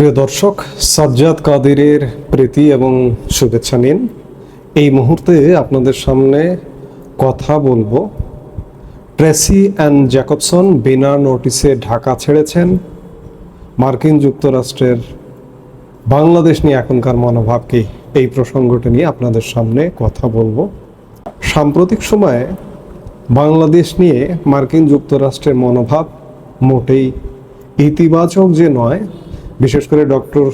প্রিয় দর্শক, সাজ্জাদ কাদিরের প্রীতি এবং শুভেচ্ছা নিন। এই মুহূর্তে আপনাদের সামনে কথা বলব। ট্রেসি অ্যান্ড জ্যাকবসন বিনা নোটিসে ঢাকা ছেড়েছেন। মার্কিন যুক্তরাষ্ট্রের বাংলাদেশ নিয়ে এখনকার মনোভাব কি? এই প্রসঙ্গটি নিয়ে আপনাদের সামনে কথা বলব। সাম্প্রতিক সময়ে বাংলাদেশ নিয়ে মার্কিন যুক্তরাষ্ট্রের মনোভাব মোটেই ইতিবাচক যে নয় বিশেষ করে ডক্টর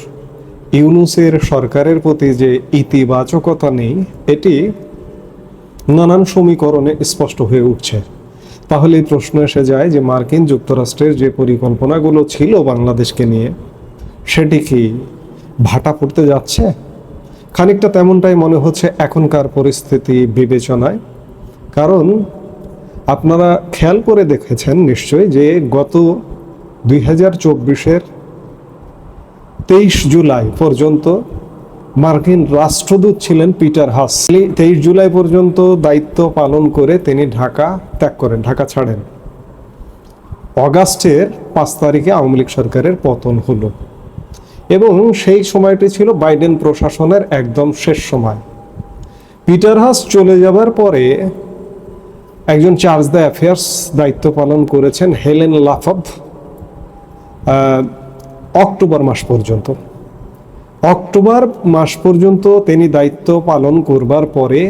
ইউনুসের সরকারের প্রতি যে ইতিবাচকতা নেই, এটি নানান সমীকরণে স্পষ্ট হয়ে উঠছে। তাহলে এই প্রশ্ন এসে যায় যে মার্কিন যুক্তরাষ্ট্রের যে পরিকল্পনাগুলো ছিল বাংলাদেশকে নিয়ে, সেটি কি ভাটা পড়তে যাচ্ছে? খানিকটা তেমনটাই মনে হচ্ছে এখনকার পরিস্থিতি বিবেচনায়। কারণ আপনারা খেয়াল করে দেখেছেন নিশ্চয়ই যে গত দুই হাজার চব্বিশের তেইশ জুলাই পর্যন্ত মার্কিন রাষ্ট্রদূত ছিলেন পিটার হাস। তেইশ জুলাই পর্যন্ত দায়িত্ব পালন করে তিনি ঢাকা ত্যাগ করেন ঢাকা ছাড়েন। অগাস্টের পাঁচ তারিখে আওয়ামী লীগ সরকারের পতন হলো। এবং সেই সময়টি ছিল বাইডেন প্রশাসনের একদম শেষ সময়। পিটার হাস চলে যাবার পরে একজন চার্জ দ্য অ্যাফেয়ার্স দায়িত্ব পালন করেছেন হেলেন আহ, অক্টোবর মাস পর্যন্ত। অক্টোবর মাস পর্যন্ত তিনি দায়িত্ব পালন করবার পরে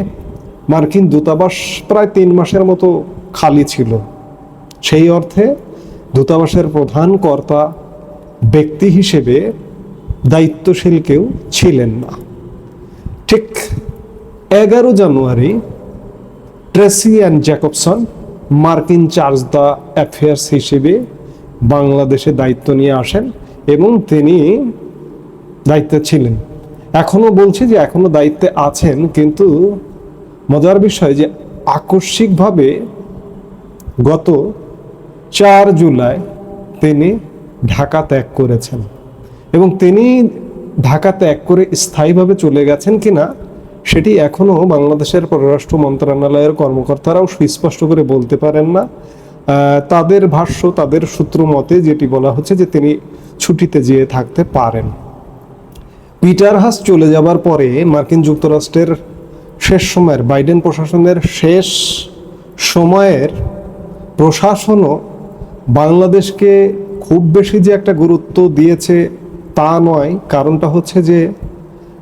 মার্কিন দূতাবাস প্রায় তিন মাসের মতো খালি ছিল। সেই অর্থে দূতাবাসের প্রধান কর্তা ব্যক্তি হিসেবে দায়িত্বশীল কেউ ছিলেন না। ঠিক এগারো জানুয়ারি ট্রেসি অ্যান্ড জ্যাকবসন, মার্কিন চার্জ দ্য অ্যাফেয়ার্স হিসেবে বাংলাদেশে দায়িত্ব নিয়ে আসেন। এবং তিনি দায়িত্বে ছিলেন। এখনও বলছি যে এখনও দায়িত্বে আছেন, কিন্তু মজার বিষয় যে আকস্মিকভাবে গত চার জুলাই তিনি ঢাকা ত্যাগ করেছেন। এবং তিনি ঢাকা ত্যাগ করে স্থায়ীভাবে চলে গেছেন কিনা, সেটি এখনও বাংলাদেশের পররাষ্ট্র মন্ত্রণালয়ের কর্মকর্তারাও সুস্পষ্ট করে বলতে পারেন না। তাদের ভাষ্য, তাদের সূত্র মতে যেটি বলা হচ্ছে যে তিনি ছুটিতে যেয়ে থাকতে পারেন। পিটার হাস চলে যাবার পরে মার্কিন যুক্তরাষ্ট্রের শেষ সময়ের বাইডেন প্রশাসনের শেষ সময়ের প্রশাসনও বাংলাদেশকে খুব বেশি যে একটা গুরুত্ব দিয়েছে তা নয়, কারণটা হচ্ছে যে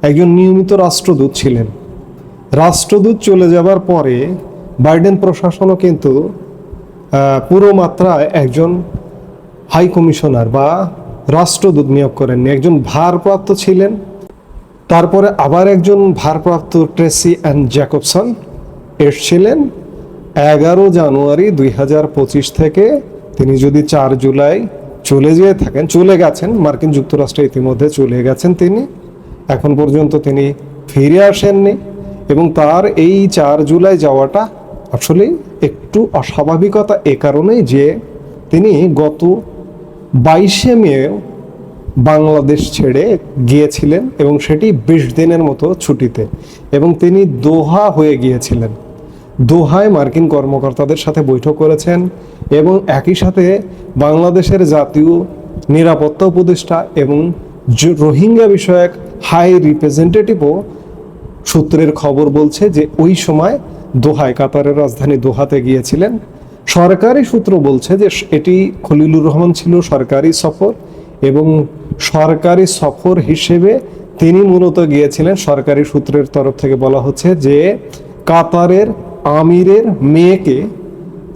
একজন নিয়মিত রাষ্ট্রদূত ছিলেন। রাষ্ট্রদূত চলে যাবার পরে বাইডেন প্রশাসনও কিন্তু পুরো মাত্রায় একজন হাই কমিশনার বা রাষ্ট্রদূত নিয়োগ করেননি একজন ভারপ্রাপ্ত ছিলেন, তারপরে আবার একজন ভারপ্রাপ্ত ট্রেসি অ্যান্ড জ্যাকবসন এসছিলেন এগারো জানুয়ারি দুই হাজার পঁচিশ থেকে। তিনি যদি চার জুলাই চলে যেয়ে থাকেন, চলে গেছেন, মার্কিন যুক্তরাষ্ট্রে ইতিমধ্যে চলে গেছেন তিনি। এখন পর্যন্ত তিনি ফিরে আসেননি এবং তার এই চার জুলাই যাওয়াটা আসলে একটু অস্বাভাবিকতা এ কারণেই যে তিনি গত বাইশে মে বাংলাদেশ ছেড়ে গিয়েছিলেন এবং সেটি বিশ দিনের মতো ছুটিতে। এবং তিনি দোহা হয়ে গিয়েছিলেন। দোহায় মার্কিন কর্মকর্তাদের সাথে বৈঠক করেছেন এবং একই সাথে বাংলাদেশের জাতীয় নিরাপত্তা উপদেষ্টা এবং রোহিঙ্গা বিষয়ক হাই রিপ্রেজেন্টেটিভও সূত্রের খবর বলছে যে ওই সময় দোহায় কাতারের রাজধানী দোহাতে গিয়েছিলেন। সরকারি সূত্র বলছে যে এটি খলিলুর রহমান ছিল সরকারি সফর এবং সরকারি সফর হিসেবে তিনি মূলত গিয়েছিলেন সরকারি সূত্রের তরফ থেকে বলা হচ্ছে যে কাতারের আমিরের মেয়েকে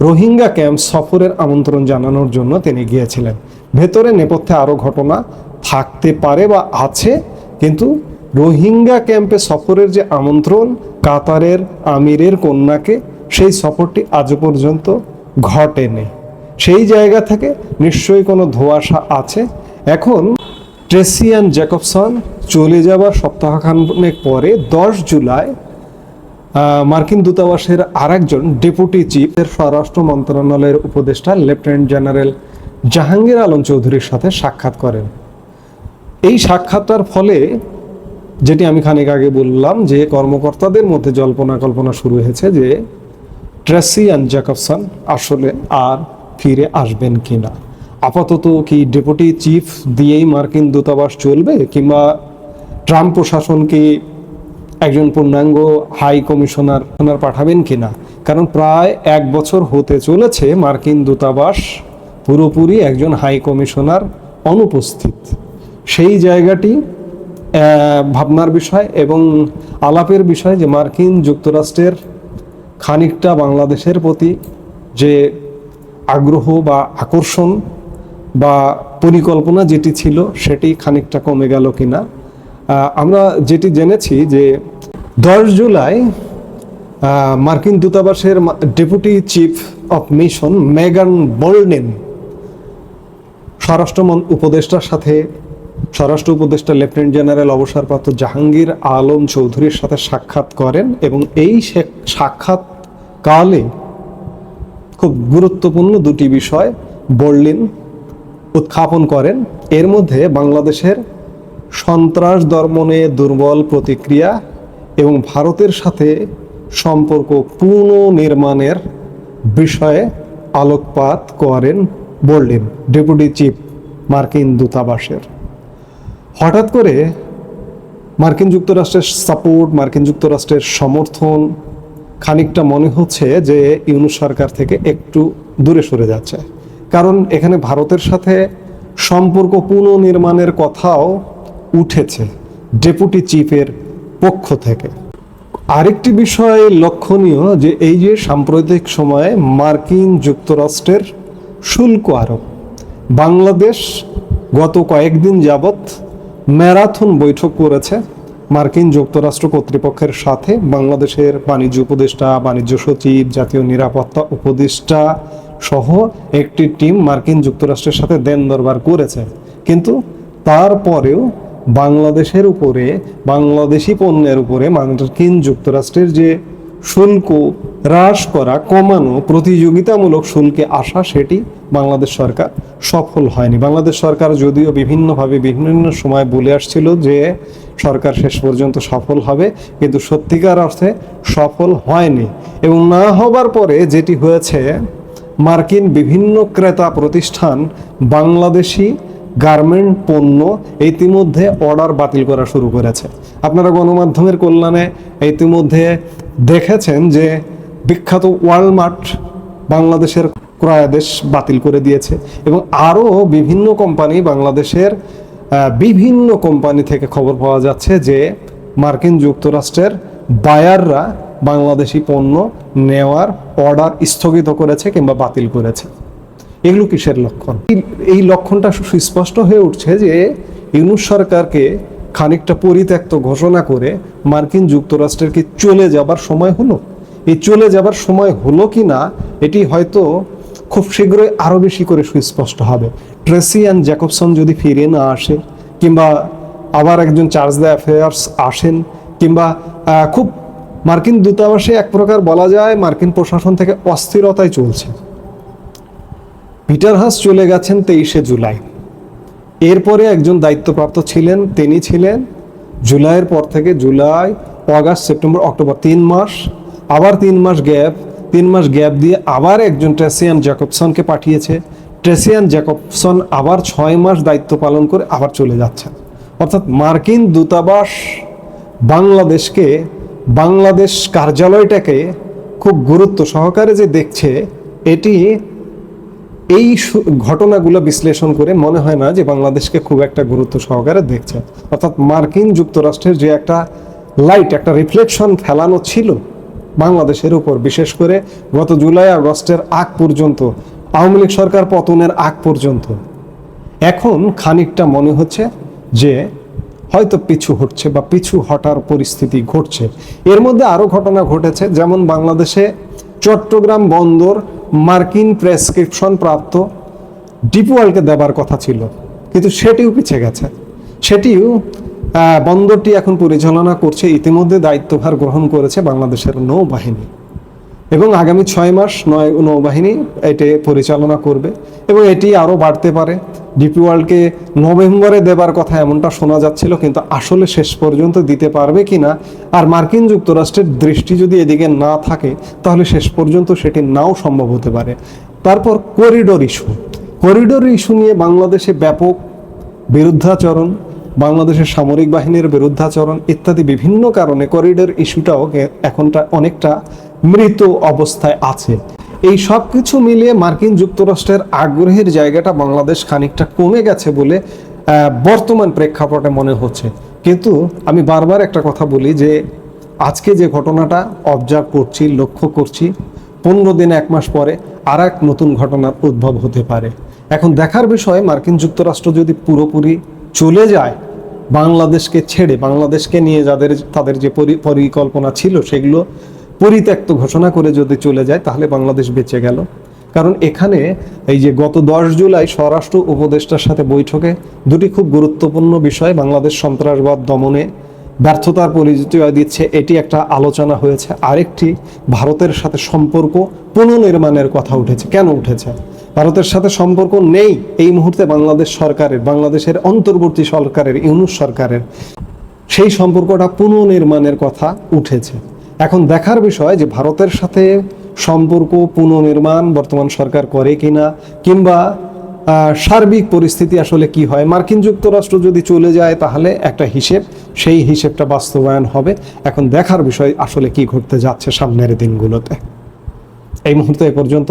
রোহিঙ্গা ক্যাম্প সফরের আমন্ত্রণ জানানোর জন্য তিনি গিয়েছিলেন। ভেতরে নেপথ্যে আরও ঘটনা থাকতে পারে বা আছে, কিন্তু রোহিঙ্গা ক্যাম্পে সফরের যে আমন্ত্রণ কাতারের আমিরের কন্যাকে, সেই সফরটি আজ পর্যন্ত ঘটেনি সেই জায়গা থেকে নিশ্চয়ই কোনো ধোঁয়াশা আছে? এখন ট্রেসিয়ান জ্যাকবসন চলে যাওয়ার সপ্তাহখানেক পরে, দশ জুলাই মার্কিন দূতাবাসের আরেকজন ডেপুটি চিফ স্বরাষ্ট্র মন্ত্রণালয়ের উপদেষ্টা, লেফটেন্যান্ট জেনারেল জাহাঙ্গীর আলম চৌধুরীর সাথে সাক্ষাৎ করেন। এই সাক্ষাৎটার ফলে, যেটি আমি খানিক আগে বললাম, যে কর্মকর্তাদের মধ্যে জল্পনা কল্পনা শুরু হয়েছে যে ট্রেসি অ্যান্ড জ্যাকবসন আসলে আর ফিরে আসবেন কি না আপাতত কি ডেপুটি চিফ দিয়েই মার্কিন দূতাবাস চলবে, কিংবা ট্রাম্প প্রশাসন কি একজন পূর্ণাঙ্গ হাই কমিশনার পাঠাবেন কিনা? কারণ প্রায় এক বছর হতে চলেছে মার্কিন দূতাবাস পুরোপুরি একজন হাই কমিশনার অনুপস্থিত। সেই জায়গাটি ভাবনার বিষয় এবং আলাপের বিষয় যে মার্কিন যুক্তরাষ্ট্রের খানিকটা বাংলাদেশের প্রতি যে আগ্রহ বা আকর্ষণ বা পরিকল্পনা যেটি ছিল, সেটি খানিকটা কমে গেল কিনা? আমরা যেটি জেনেছি যে দশ জুলাই মার্কিন দূতাবাসের ডেপুটি চিফ অফ মিশন মেগান বোল্ডেন স্বরাষ্ট্র উপদেষ্টার সাথে স্বরাষ্ট্র উপদেষ্টা লেফটেন্যান্ট জেনারেল অবসরপ্রাপ্ত জাহাঙ্গীর আলম চৌধুরীর সাথে সাক্ষাৎ করেন এবং এই সে- সাক্ষাৎকালে খুব গুরুত্বপূর্ণ দুটি বিষয় বললেন উত্থাপন করেন। এর মধ্যে বাংলাদেশের সন্ত্রাস দর্মনে দুর্বল প্রতিক্রিয়া এবং ভারতের সাথে সম্পর্ক পুনর্নির্মাণের বিষয়ে আলোকপাত করেন বললেন ডেপুটি চিফ মার্কিন দূতাবাসের। হঠাৎ করে মার্কিন যুক্তরাষ্ট্রের সাপোর্ট, মার্কিন যুক্তরাষ্ট্রের সমর্থন খানিকটা মনে হচ্ছে যে ইউনু সরকার থেকে একটু দূরে সরে যাচ্ছে। কারণ এখানে ভারতের সাথে সম্পর্ক পুনর্নির্মাণের কথাও উঠেছে ডেপুটি চিফের পক্ষ থেকে। আরেকটি বিষয় লক্ষণীয় যে এই যে সাম্প্রতিক সময়ে মার্কিন যুক্তরাষ্ট্রের শুল্ক আরোপ, বাংলাদেশ গত কয়েকদিন যাবৎ ম্যারাথন বৈঠক করেছে মার্কিন যুক্তরাষ্ট্র কর্তৃপক্ষের সাথে বাংলাদেশের বাণিজ্য উপদেষ্টা, বাণিজ্য সচিব, জাতীয় নিরাপত্তা উপদেষ্টা সহ একটি টিম মার্কিন যুক্তরাষ্ট্রের সাথে দেন দরবার করেছে। কিন্তু তারপরেও বাংলাদেশের উপরে, বাংলাদেশি পণ্যের উপরে মার্কিন যুক্তরাষ্ট্রের যে শুল্ক হ্রাস করা, কমানো প্রতিযোগিতামূলক শুল্কে আসা সেটি বাংলাদেশ সরকার সফল হয়নি। বাংলাদেশ সরকার যদিও বিভিন্নভাবে বিভিন্ন সময় বলে আসছিল যে সরকার শেষ পর্যন্ত সফল হবে, কিন্তু সত্যিকার অর্থে সফল হয়নি এবং না হবার পরে যেটি হয়েছে, মার্কিন বিভিন্ন ক্রেতা প্রতিষ্ঠান বাংলাদেশি গার্মেন্ট পণ্য ইতিমধ্যে অর্ডার বাতিল করা শুরু করেছে। আপনারা গণমাধ্যমের কল্যাণে ইতিমধ্যে দেখেছেন যে বিখ্যাত ওয়ালমার্ট বাংলাদেশের ক্রয়াদেশ বাতিল করে দিয়েছে এবং আরও বিভিন্ন কোম্পানি বাংলাদেশের বিভিন্ন কোম্পানি থেকে খবর পাওয়া যাচ্ছে যে মার্কিন যুক্তরাষ্ট্রের বায়াররা বাংলাদেশি পণ্য নেওয়ার অর্ডার স্থগিত করেছে কিংবা বাতিল করেছে। এগুলো কিসের লক্ষণ? এই- লক্ষণটা সুস্পষ্ট হয়ে উঠছে যে ইউনুস সরকারকে খানিকটা পরিত্যক্ত ঘোষণা করে মার্কিন যুক্তরাষ্ট্রের কি চলে যাবার সময় হলো? এই চলে যাবার সময় হলো কি না, এটি হয়তো খুব শীঘ্রই আরও বেশি করে সুস্পষ্ট হবে। ট্রেসি অ্যান্ড জ্যাকবসন যদি ফিরে না আসে, কিংবা আবার একজন চার্জ দ্য অ্যাফেয়ার্স আসেন, কিংবা খুব মার্কিন দূতাবাসে এক প্রকার বলা যায় মার্কিন প্রশাসন থেকে অস্থিরতায় চলছে। পিটার হাস চলে গেছেন তেইশে জুলাই। এরপরে একজন দায়িত্বপ্রাপ্ত ছিলেন, তিনি ছিলেন জুলাইয়ের পর থেকে জুলাই, অগাস্ট, সেপ্টেম্বর, অক্টোবর, তিন মাস। আবার তিন মাস গ্যাপ, তিন মাস গ্যাপ দিয়ে আবার একজন ট্রেসিয়ান জ্যাকবসনকে পাঠিয়েছে। ট্রেসিয়ান জ্যাকবসন আবার ছয় মাস দায়িত্ব পালন করে আবার চলে যাচ্ছেন অর্থাৎ মার্কিন দূতাবাস বাংলাদেশকে, বাংলাদেশ কার্যালয়টাকে খুব গুরুত্ব সহকারে যে দেখছে, এটি এই ঘটনাগুলো বিশ্লেষণ করে মনে হয় না যে বাংলাদেশকে খুব একটা গুরুত্ব সহকারে দেখছে। অর্থাৎ মার্কিন যুক্তরাষ্ট্রের যে একটা লাইট একটা রিফ্লেকশন ফেলানো ছিল বাংলাদেশের উপর। বিশেষ করে গত জুলাই আগস্টের আগ পর্যন্ত, আওয়ামী লীগ সরকার পতনের আগ পর্যন্ত। এখন খানিকটা মনে হচ্ছে যে হয়তো পিছু হটছে বা পিছু হটার পরিস্থিতি ঘটছে। এর মধ্যে আরও ঘটনা ঘটেছে, যেমন বাংলাদেশে চট্টগ্রাম বন্দর মার্কিন প্রেসক্রিপশন প্রাপ্ত ডিপওয়ালকে দেবার কথা ছিল, কিন্তু সেটিও পিছিয়ে গেছে। সেটিও বন্দরটি এখন পরিচালনা করছে, ইতিমধ্যে দায়িত্বভার গ্রহণ করেছে বাংলাদেশের নৌবাহিনী। এবং আগামী ছয় মাস নয় নৌবাহিনী এটি পরিচালনা করবে। এবং এটি আরও বাড়তে পারে। ডিপি ওয়ার্ল্ডকে নভেম্বরে দেবার কথা এমনটা শোনা যাচ্ছিল, কিন্তু আসলে শেষ পর্যন্ত দিতে পারবে কি না? আর মার্কিন যুক্তরাষ্ট্রের দৃষ্টি যদি এদিকে না থাকে, তাহলে শেষ পর্যন্ত সেটি নাও সম্ভব হতে পারে। তারপর করিডোর ইস্যু। করিডোর ইস্যু নিয়ে বাংলাদেশে ব্যাপক বিরুদ্ধাচরণ। বাংলাদেশের সামরিক বাহিনীর বিরুদ্ধাচরণ ইত্যাদি বিভিন্ন কারণে করিডোর ইস্যুটাও এখনটা অনেকটা মৃত অবস্থায় আছে। এই সব কিছু মিলিয়ে মার্কিন যুক্তরাষ্ট্রের আগ্রহের জায়গাটা বাংলাদেশ খানিকটা কমে গেছে বলে বর্তমান প্রেক্ষাপটে মনে হচ্ছে। কিন্তু আমি বারবার একটা কথা বলি যে, আজকে যে ঘটনাটা অবজার্ভ করছি, লক্ষ্য করছি, পনেরো দিন এক মাস পরে আর এক নতুন ঘটনার উদ্ভব হতে পারে। এখন দেখার বিষয়ে, মার্কিন যুক্তরাষ্ট্র যদি পুরোপুরি চলে যায় বাংলাদেশকে ছেড়ে, বাংলাদেশকে নিয়ে যাদের, তাদের যে পরি- পরিকল্পনা ছিল সেগুলো পরিত্যক্ত ঘোষণা করে যদি চলে যায়, তাহলে বাংলাদেশ বেঁচে গেল। কারণ এখানে এই যে গত দশ জুলাই স্বরাষ্ট্র উপদেষ্টার সাথে বৈঠকে দুটি খুব গুরুত্বপূর্ণ বিষয়, বাংলাদেশ সন্ত্রাসবাদ দমনে ব্যর্থতার পরিচয় দিচ্ছে, এটি একটা আলোচনা হয়েছে। আরেকটি, ভারতের সাথে সম্পর্ক পুনর্নির্মাণের কথা উঠেছে। কেন উঠেছে? ভারতের সাথে সম্পর্ক নেই এই মুহূর্তে বাংলাদেশ সরকারের, বাংলাদেশের অন্তর্বর্তী সরকারের, ইউনুস সরকারের। সেই সম্পর্কটা পুনর্নির্মাণের কথা উঠেছে। এখন দেখার বিষয় যে ভারতের সাথে সম্পর্ক পুনর্নির্মাণ বর্তমান সরকার করে কিনা, কিংবা সার্বিক পরিস্থিতি আসলে কি হয়, মার্কিন যুক্তরাষ্ট্র যদি চলে যায় তাহলে একটা হিসেব, সেই হিসেবটা বাস্তবায়ন হবে। এখন দেখার বিষয় আসলে কি ঘটতে যাচ্ছে সামনের দিনগুলোতে। এই মুহূর্তে এ পর্যন্ত